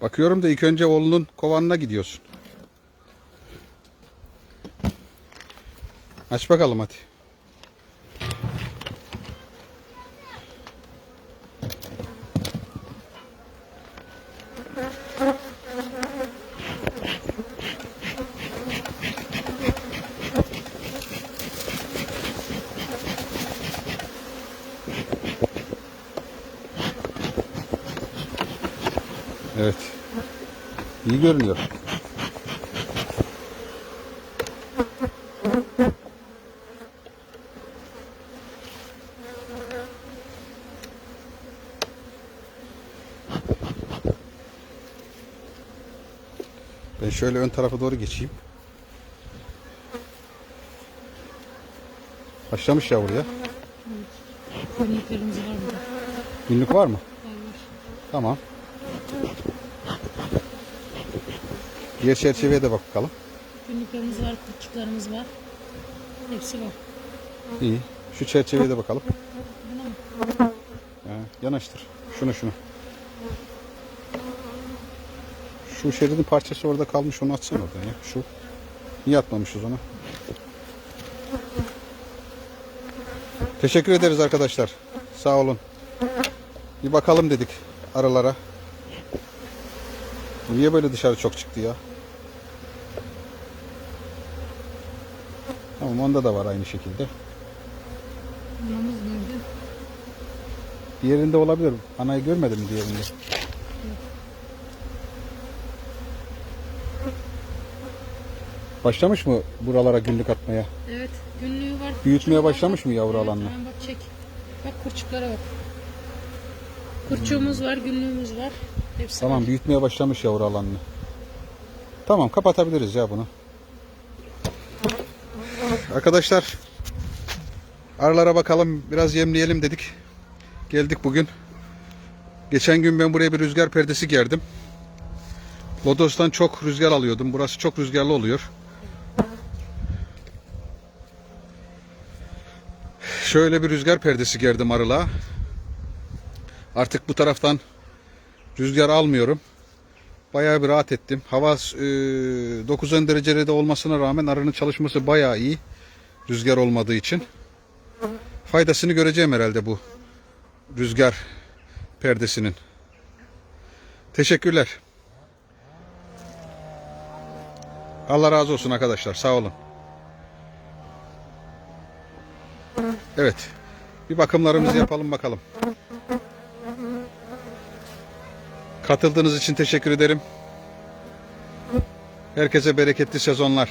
Bakıyorum da ilk önce oğlunun kovanına gidiyorsun. Aç bakalım hadi. Evet. İyi görünüyor. Ben şöyle ön tarafa doğru geçeyim. Başlamış yavru ya. Günlük var mı? Tamam. Diğer çerçeveye de bakalım. Günlüklerimiz var, kurtçuklarımız var. Hepsi var. İyi. Şu çerçeveye de bakalım. Ha, yanaştır. Şunu şunu. Şu şeridin parçası orada kalmış onu atsana oradan ya. Şu. Niye atmamışız onu? Teşekkür ederiz arkadaşlar. Sağ olun. Bir bakalım dedik aralara. Niye böyle dışarı çok çıktı ya? Tamam onda da var aynı şekilde. Anamız nerede? Diğerinde olabilir. Anayı görmedim diğerinde. Başlamış mı buralara günlük atmaya? Evet, günlüğü var. Büyütmeye başlamış mı yavru evet, alanını? Hemen bak çek. Bak kurçuklara bak. Kurçuğumuz var, günlüğümüz var. Hepsi Tamam var. büyütmeye başlamış yavru alanını. Tamam kapatabiliriz ya bunu. Arkadaşlar aralara bakalım biraz yemleyelim dedik. Geldik bugün. Geçen gün ben buraya bir rüzgar perdesi gerdim. Lodos'tan çok rüzgar alıyordum. Burası çok rüzgarlı oluyor. Şöyle bir rüzgar perdesi gerdim arılığa. Artık bu taraftan rüzgar almıyorum. Bayağı bir rahat ettim. Hava e, 9-10 derecede olmasına rağmen arının çalışması bayağı iyi. Rüzgar olmadığı için. Faydasını göreceğim herhalde bu rüzgar perdesinin. Teşekkürler. Allah razı olsun arkadaşlar. Sağ olun. Evet. Bir bakımlarımızı yapalım bakalım. Katıldığınız için teşekkür ederim. Herkese bereketli sezonlar.